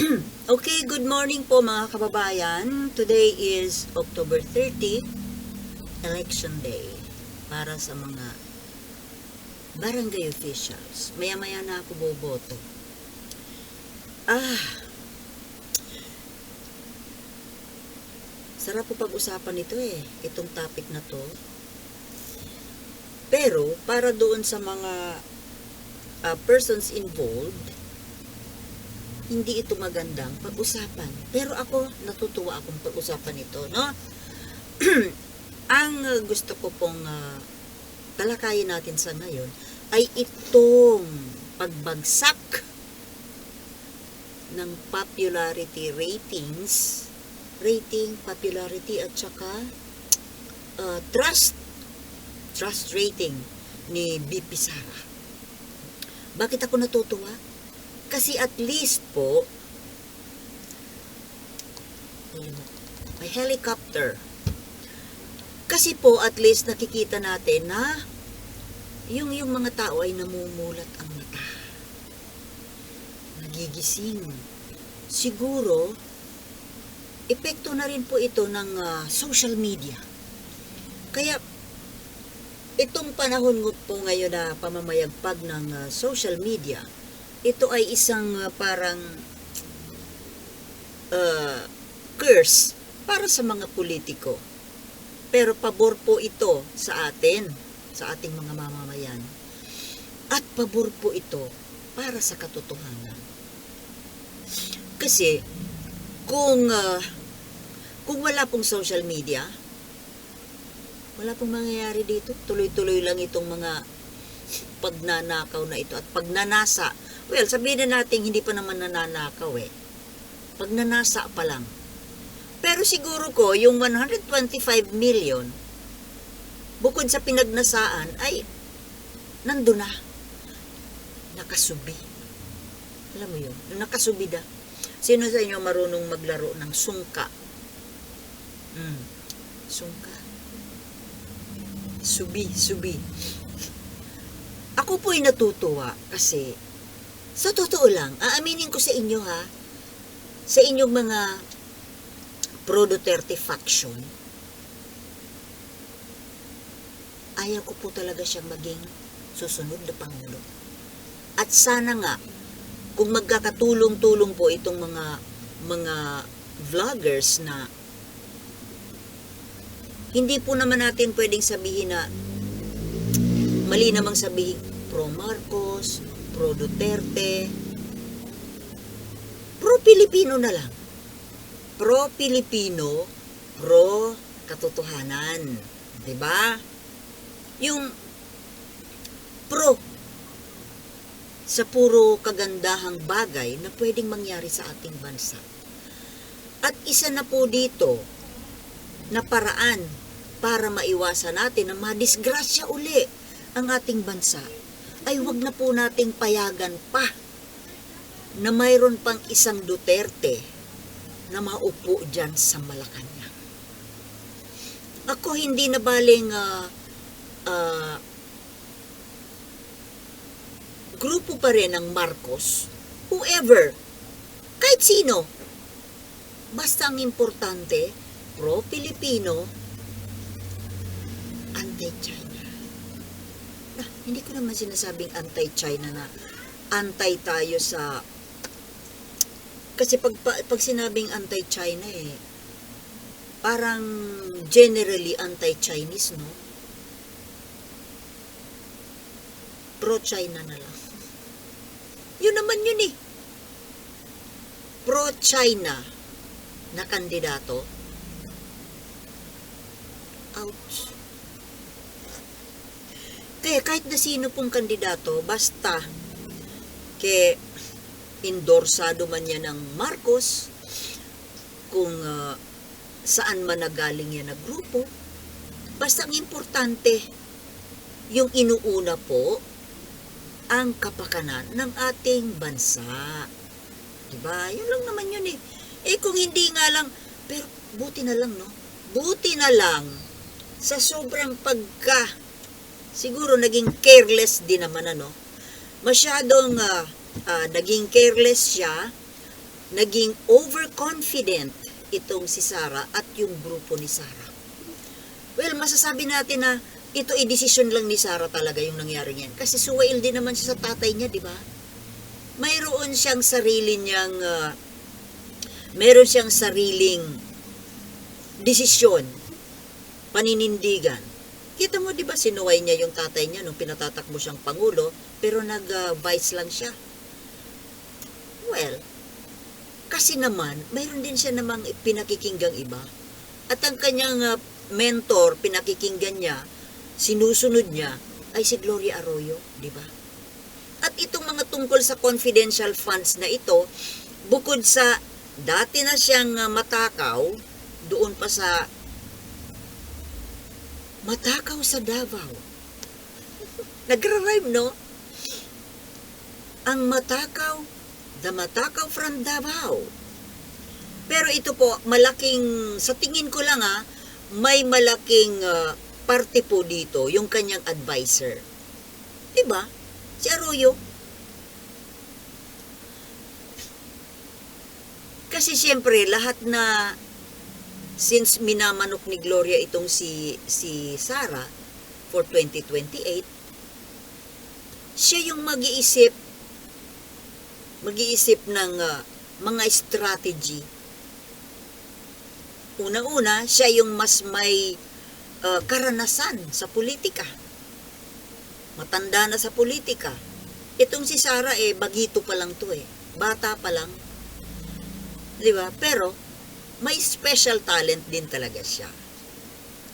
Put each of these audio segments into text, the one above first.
okay, good morning po mga kababayan. Today is October 30, Election Day. Para sa mga barangay officials. Maya-maya na ako boboto. Ah, sarap po pag-usapan ito eh, itong topic na to. Pero, para doon sa mga ah, persons involved, hindi ito magandang pag-usapan. Pero ako, natutuwa akong pag-usapan ito, no? Ang gusto ko pong uh, talakayin natin sa ngayon ay itong pagbagsak ng popularity ratings, rating, popularity at saka uh, trust, trust rating ni BP Sara. Bakit ako natutuwa? Kasi at least po, may helicopter. Kasi po at least nakikita natin na yung yung mga tao ay namumulat ang mata. Nagigising. Siguro, epekto na rin po ito ng ah, social media. Kaya, itong panahon po ngayon na pamamayagpag ng ah, social media, ito ay isang uh, parang uh, curse para sa mga politiko. Pero pabor po ito sa atin, sa ating mga mamamayan. At pabor po ito para sa katotohanan. Kasi kung uh, kung wala pong social media, wala pong mangyayari dito. Tuloy-tuloy lang itong mga pagnanakaw na ito at pagnanasa Well, sabihin na natin hindi pa naman nananakaw eh. Pag nanasa pa lang. Pero siguro ko, yung 125 million, bukod sa pinagnasaan, ay nando na. Nakasubi. Alam mo yun? Yung nakasubi da. Sino sa inyo marunong maglaro ng sungka? Mm. Sungka. Subi, subi. Ako po'y natutuwa kasi sa totoo lang, aaminin ko sa inyo ha, sa inyong mga pro Duterte faction, ayaw ko po talaga siyang maging susunod na Pangulo. At sana nga, kung magkakatulong-tulong po itong mga mga vloggers na hindi po naman natin pwedeng sabihin na mali namang sabihin pro Marcos, pro Duterte, pro Pilipino na lang. Pro Pilipino, pro katotohanan. 'Di ba? Yung pro sa puro kagandahang bagay na pwedeng mangyari sa ating bansa. At isa na po dito na paraan para maiwasan natin na madisgrasya uli ang ating bansa ay wag na po nating payagan pa na mayroon pang isang Duterte na maupo dyan sa Malacanang. Ako hindi na baling uh, uh, grupo pa rin ng Marcos, whoever, kahit sino, basta ang importante, pro-Pilipino, anti-China. Hindi ko naman sinasabing anti-China na anti tayo sa kasi pag, pag sinabing anti-China eh parang generally anti-Chinese no? pro-China na lang. Yun naman yun eh. pro-China na kandidato. Ouch kaya kahit na sino pong kandidato, basta ke endorsado man yan ng Marcos, kung uh, saan man nagaling yan na grupo, basta ang importante, yung inuuna po, ang kapakanan ng ating bansa. Diba? Yun lang naman yun eh. Eh kung hindi nga lang, pero buti na lang, no? Buti na lang sa sobrang pagka siguro naging careless din naman ano. Masyadong uh, uh, naging careless siya naging overconfident itong si Sarah at yung grupo ni Sarah. Well, masasabi natin na ito ay desisyon lang ni Sarah talaga yung nangyari niyan. Kasi suwail din naman siya sa tatay niya, di ba? Mayroon siyang sarili niyang, ah, meron siyang sariling desisyon, paninindigan. Kita mo, di ba, sinuway niya yung tatay niya nung pinatatakbo siyang pangulo, pero nag-vice lang siya. Well, kasi naman, mayroon din siya namang pinakikinggang iba. At ang kanyang ah, mentor, pinakikinggan niya, sinusunod niya, ay si Gloria Arroyo, di ba? At itong mga tungkol sa confidential funds na ito, bukod sa dati na siyang ah, matakaw, doon pa sa matakaw sa Davao. Nagra-rhyme, no? Ang matakaw, the matakaw from Davao. Pero ito po, malaking, sa tingin ko lang ha, may malaking ah, parte po dito, yung kanyang advisor. Diba? Si Arroyo. Kasi siyempre, lahat na, since minamanok ni Gloria itong si, si Sarah for 2028, siya yung mag-iisip, mag-iisip ng ah, mga strategy. Unang-una, siya yung mas may ah, karanasan sa politika. Matanda na sa politika. Itong si Sarah eh, bagito pa lang to eh. Bata pa lang. Di ba? Pero, may special talent din talaga siya.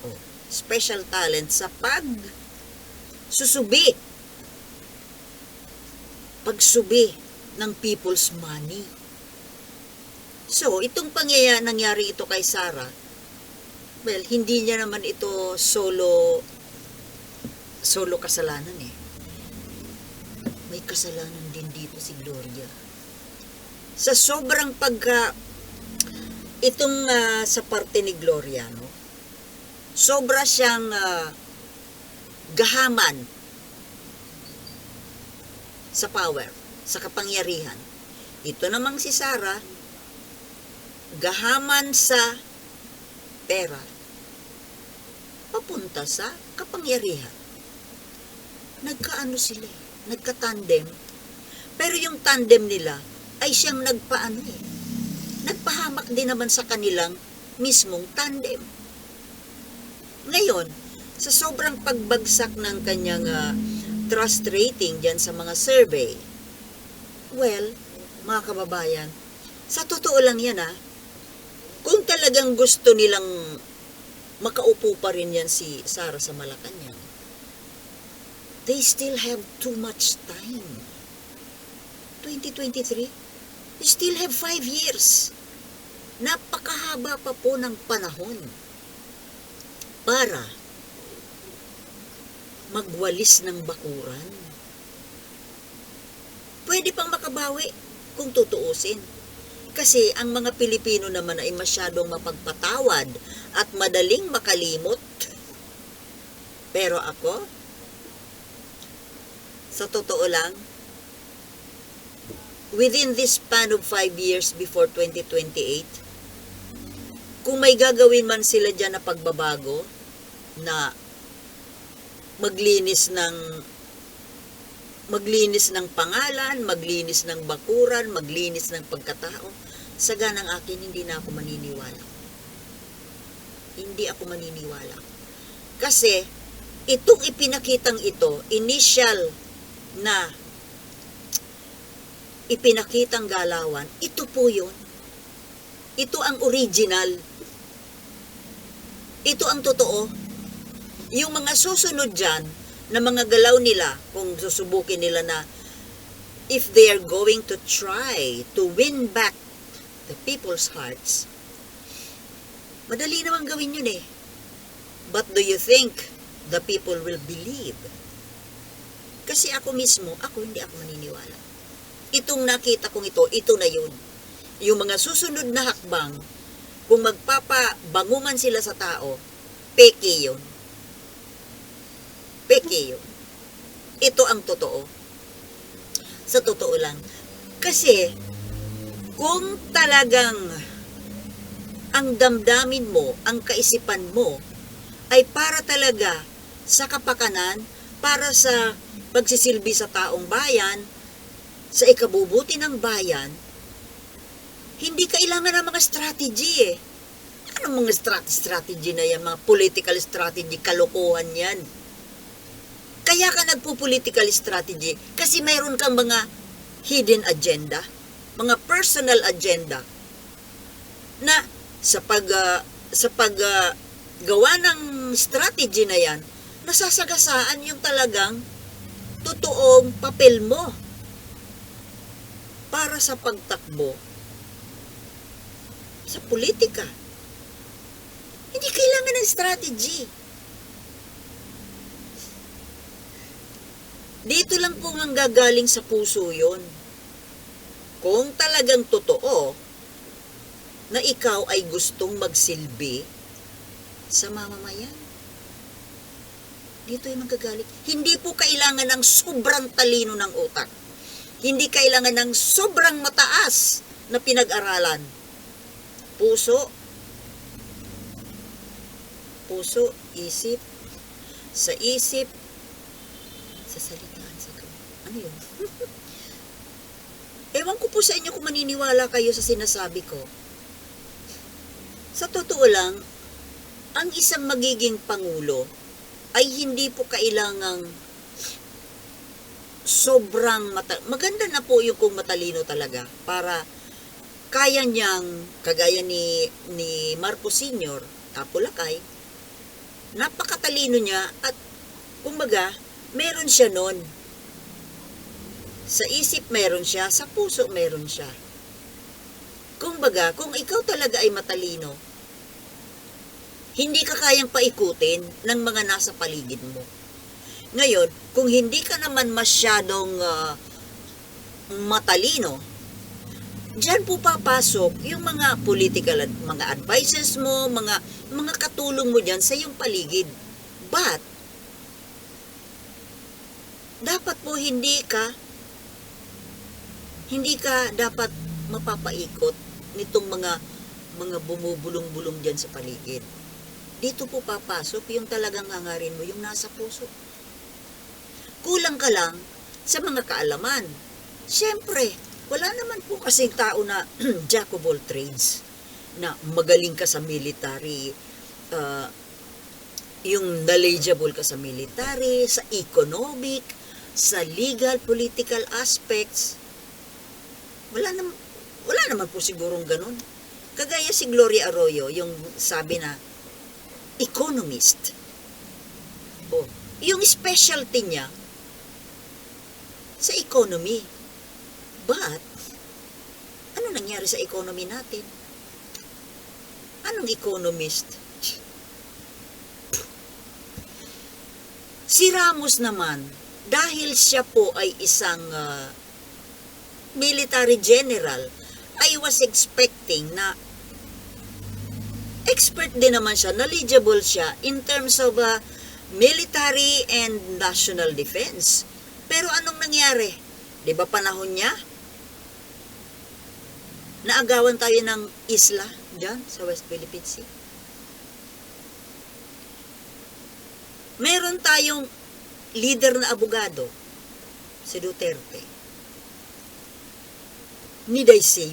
Oh, special talent sa pag susubi. Pagsubi ng people's money. So, itong pangyayari nangyari ito kay Sarah, well, hindi niya naman ito solo solo kasalanan eh. May kasalanan din dito si Gloria. Sa sobrang pagka itong ah, sa parte ni Gloria, no? Sobra siyang ah, gahaman sa power, sa kapangyarihan. Ito namang si Sarah, gahaman sa pera, papunta sa kapangyarihan. Nagkaano sila nagka-tandem. Pero yung tandem nila ay siyang nagpaano eh. Nagpahamak din naman sa kanilang mismong tandem. Ngayon, sa sobrang pagbagsak ng kanyang ah, trust rating dyan sa mga survey, well, mga kababayan, sa totoo lang yan ah, kung talagang gusto nilang makaupo pa rin yan si Sara sa Malacanang, they still have too much time. 2023, you still have five years. Napakahaba pa po ng panahon para magwalis ng bakuran. Pwede pang makabawi kung tutuusin. Kasi ang mga Pilipino naman ay masyadong mapagpatawad at madaling makalimot. Pero ako, sa totoo lang, within this span of 5 years before 2028, kung may gagawin man sila dyan na pagbabago, na maglinis ng maglinis ng pangalan, maglinis ng bakuran, maglinis ng pagkatao, sa ganang akin, hindi na ako maniniwala. Hindi ako maniniwala. Kasi, itong ipinakitang ito, initial na ipinakitang galawan, ito po yun. Ito ang original. Ito ang totoo. Yung mga susunod dyan, na mga galaw nila, kung susubukin nila na if they are going to try to win back the people's hearts, madali naman gawin yun eh. But do you think the people will believe? Kasi ako mismo, ako hindi ako maniniwala. Itong nakita kong ito, ito na yun. Yung mga susunod na hakbang, kung magpapabanguman sila sa tao, peke yun. Peke yun. Ito ang totoo. Sa totoo lang. Kasi, kung talagang ang damdamin mo, ang kaisipan mo, ay para talaga sa kapakanan, para sa pagsisilbi sa taong bayan, sa ikabubuti ng bayan, hindi kailangan ng mga strategy eh. Anong mga strat- strategy na yan? Mga political strategy, kalokohan yan. Kaya ka nagpo-political strategy kasi mayroon kang mga hidden agenda, mga personal agenda na sa pag ah, sa pag ah, gawa ng strategy na yan, nasasagasaan yung talagang totoong papel mo para sa pagtakbo sa politika. Hindi kailangan ng strategy. Dito lang po manggagaling sa puso yon. Kung talagang totoo na ikaw ay gustong magsilbi sa mamamayan. Dito yung manggagaling. Hindi po kailangan ng sobrang talino ng utak. Hindi kailangan ng sobrang mataas na pinag-aralan. Puso, puso, isip, sa isip, sa salitaan, sa gawa. Ano yun? Ewan ko po sa inyo kung maniniwala kayo sa sinasabi ko. Sa totoo lang, ang isang magiging pangulo ay hindi po kailangang sobrang mata maganda na po yung kung matalino talaga para kaya niyang kagaya ni ni Marcos Sr. Tapulakay napakatalino niya at kumbaga meron siya nun sa isip meron siya sa puso meron siya kumbaga kung ikaw talaga ay matalino hindi ka kayang paikutin ng mga nasa paligid mo. Ngayon, kung hindi ka naman masyadong ah, matalino, diyan po papasok yung mga political ad- mga advices mo, mga mga katulong mo diyan sa iyong paligid. But dapat po hindi ka hindi ka dapat mapapaikot nitong mga mga bumubulong-bulong diyan sa paligid dito po papasok yung talagang hangarin mo, yung nasa puso. Kulang ka lang sa mga kaalaman. Siyempre, wala naman po kasing tao na jack of all trades, na magaling ka sa military, uh, yung knowledgeable ka sa military, sa economic, sa legal, political aspects. Wala naman, wala naman po sigurong ganun. Kagaya si Gloria Arroyo, yung sabi na, economist. O, yung specialty niya sa economy. But, ano nangyari sa economy natin? Anong economist? Si Ramos naman, dahil siya po ay isang ah, military general, I was expecting na expert din naman siya, knowledgeable siya in terms of uh, military and national defense. Pero anong nangyari? 'Di ba panahon niya? Naagawan tayo ng isla diyan sa West Philippine Sea. Meron tayong leader na abogado, si Duterte. Need I say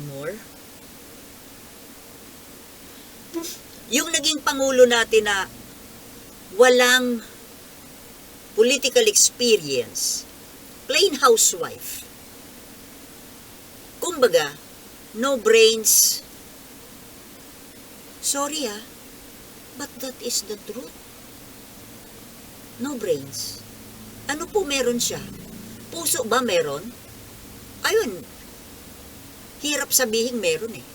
yung naging pangulo natin na walang political experience, plain housewife. Kumbaga, no brains. Sorry ah, but that is the truth. No brains. Ano po meron siya? Puso ba meron? Ayun, hirap sabihin meron eh.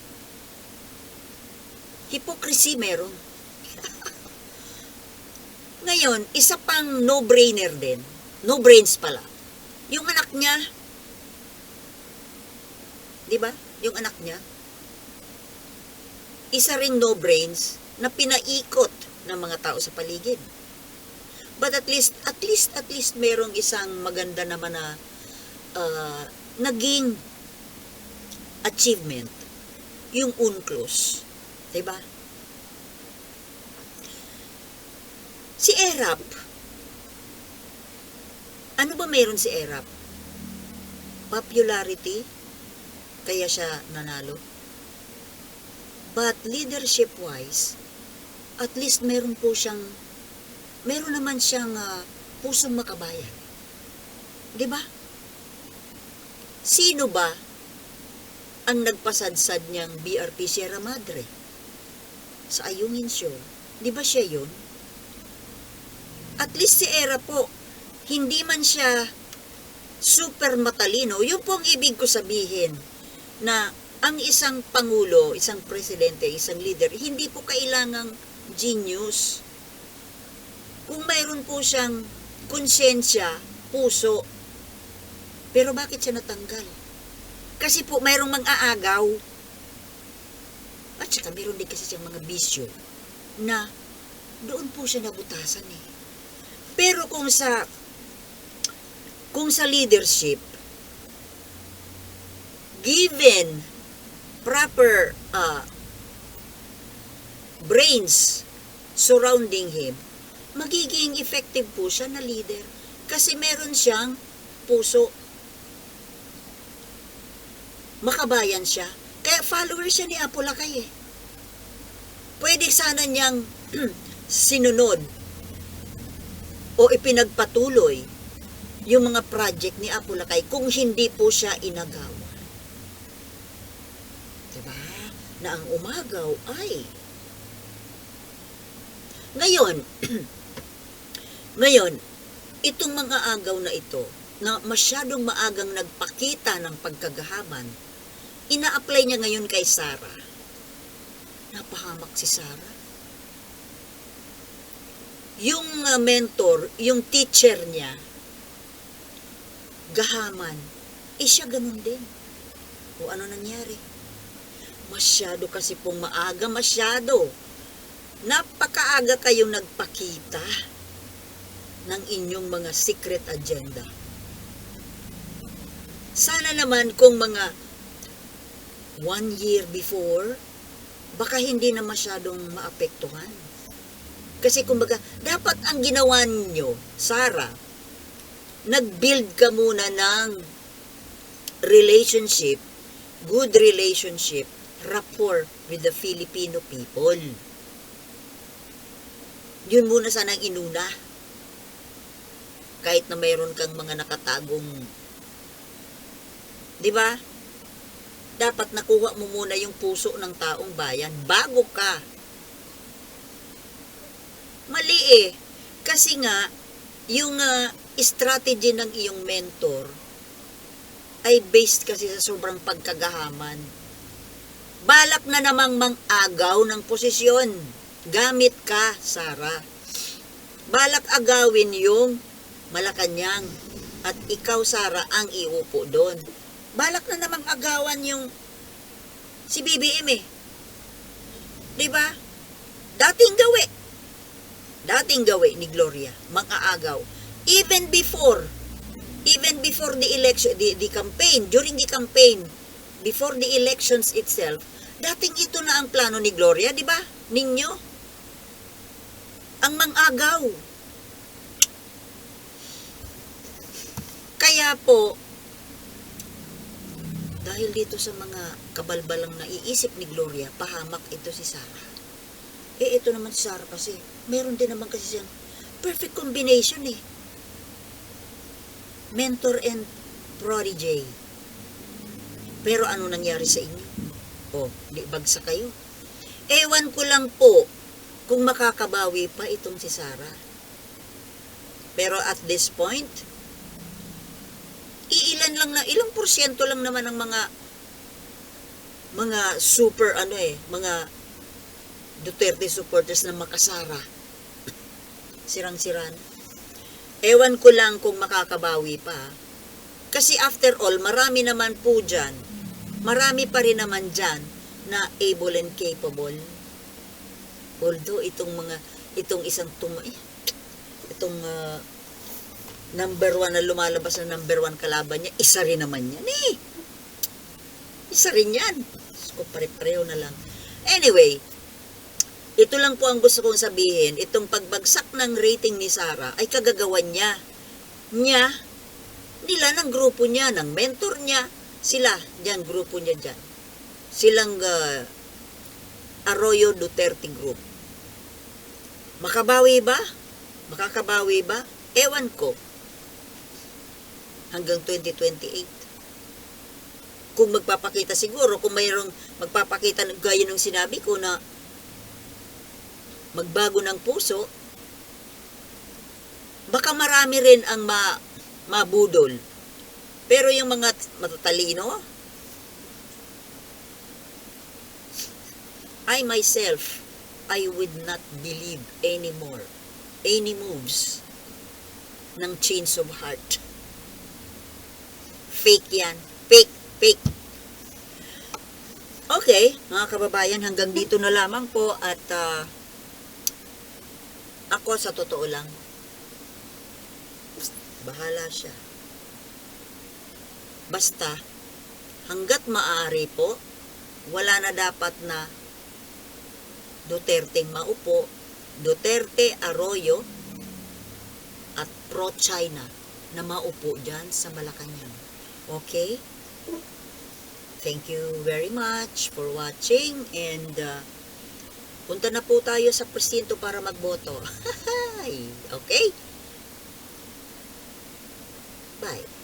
Hypocrisy meron. Ngayon, isa pang no-brainer din. No brains pala. Yung anak niya, di ba? Yung anak niya, isa ring no brains na pinaikot ng mga tao sa paligid. But at least, at least, at least merong isang maganda naman na uh, naging achievement, yung UNCLOS. Diba? Si ERAP, ano ba mayroon si ERAP? Popularity, kaya siya nanalo. But leadership-wise, at least meron po siyang, meron naman siyang ah, pusong makabayan. Di ba? Sino ba ang nagpasadsad niyang BRP Sierra Madre? Sa Ayungin Show. Di ba siya yun? At least si Era po, hindi man siya super matalino. Yun po ang ibig ko sabihin na ang isang pangulo, isang presidente, isang leader, hindi po kailangang genius. Kung mayroon po siyang konsensya, puso, pero bakit siya natanggal? Kasi po mayroong mang-aagaw. At saka meron din kasi siyang mga bisyo na doon po siya nabutasan eh. Pero kung sa kung sa leadership, given proper uh, brains surrounding him, magiging effective po siya na leader. Kasi meron siyang puso. Makabayan siya. Kaya follower siya ni Apolacay eh. Pwede sana niyang sinunod o ipinagpatuloy yung mga project ni Apolacay kung hindi po siya inagaw. Diba? Na ang umagaw ay ngayon, ngayon, itong mga agaw na ito, na masyadong maagang nagpakita ng pagkagahaman, ina-apply niya ngayon kay Sarah. Napahamak si Sarah. Yung uh, mentor, yung teacher niya, gahaman, eh siya ganun din. O ano nangyari? Masyado kasi pong maaga, masyado. Napakaaga kayong nagpakita ng inyong mga secret agenda. Sana naman kung mga one year before, baka hindi na masyadong maapektuhan. Kasi kumbaga, dapat ang ginawa ninyo, Sarah, nag-build ka muna ng relationship, good relationship, rapport with the Filipino people. Yun muna sana ang inuna. Kahit na mayroon kang mga nakatagong, di ba? Dapat nakuha mo muna yung puso ng taong bayan bago ka. Mali eh. Kasi nga, yung uh, strategy ng iyong mentor ay based kasi sa sobrang pagkagahaman. Balak na namang mang-agaw ng posisyon. Gamit ka, Sara. Balak agawin yung Malacanang at ikaw, Sara, ang iupo doon. Balak na namang agawan yung si BBM eh. 'Di ba? Dating gawi. Dating gawi ni Gloria, mang-aagaw. Even before, even before the election, the, the campaign, during the campaign, before the elections itself, dating ito na ang plano ni Gloria, di ba? Ninyo? Ang mang-agaw. Kaya po, dahil dito sa mga kabalbalang naiisip ni Gloria, pahamak ito si Sarah. Eh, ito naman si Sarah kasi, meron din naman kasi siyang perfect combination eh. Mentor and protege. Pero ano nangyari sa inyo? O, di bagsak kayo. Ewan ko lang po kung makakabawi pa itong si Sarah. Pero at this point, iilan lang na, ilang porsyento lang naman ang mga mga super ano eh, mga Duterte supporters na makasara. Sirang-siran. Ewan ko lang kung makakabawi pa. Kasi after all, marami naman po dyan. Marami pa rin naman dyan na able and capable. Although itong mga, itong isang tum, eh, itong uh, number one na lumalabas na number one kalaban niya, isa rin naman yan eh. Isa rin yan. Ko, pare-pareho na lang. Anyway, ito lang po ang gusto kong sabihin. Itong pagbagsak ng rating ni Sarah ay kagagawan niya. Niya, nila ng grupo niya, ng mentor niya. Sila, dyan, grupo niya dyan. Silang ah, Arroyo Duterte Group. Makabawi ba? Makakabawi ba? Ewan ko. Hanggang 2028. Kung magpapakita siguro, kung mayroong magpapakita gaya ng sinabi ko na magbago ng puso, baka marami rin ang ma, mabudol. Pero yung mga matatalino, I myself, I would not believe anymore any moves ng change of heart. Fake yan. Fake, fake. Okay, mga kababayan, hanggang dito na lamang po at ah, ako sa totoo lang, bahala siya. Basta, hanggat maaari po, wala na dapat na Duterte maupo, Duterte Arroyo, at pro-China na maupo dyan sa Malacanang. Okay? Thank you very much for watching and uh, punta na po tayo sa presinto para magboto. okay? Bye.